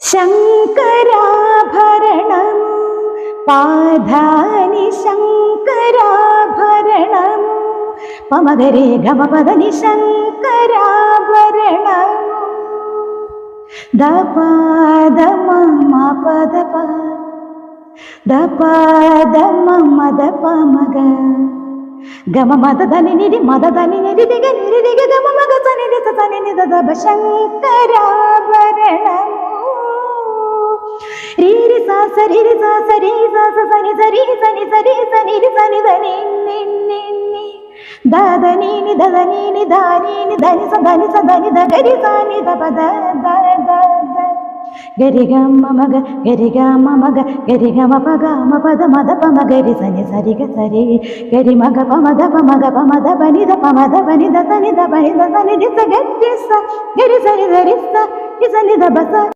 ശങ്കരാഭരണം. പാധാനി ശങ്കരാഭരണം. മമകരേ ഗമപദനി ശങ്കരാഭരണം. ശങ്കരാഭരണം. సా సరి రి సా సరి సా సని సరి సని సరి సని రి సని దని ని ని దాదని ని. దదని ని దాని ని దని స దని స దని ద గరి సా ని ద పద ద ద. ద గరిగమ్మ మగ గరిగమ్మ మగ గరిగమ పగ మ పద మద పమ గరి సని సరిగ సరి. గరి మగ పమద పమగ పమద పనిద పమద పనిద సనిద పనిద సని రిస గరి స గరి సని సరిస్త రిసనిద బస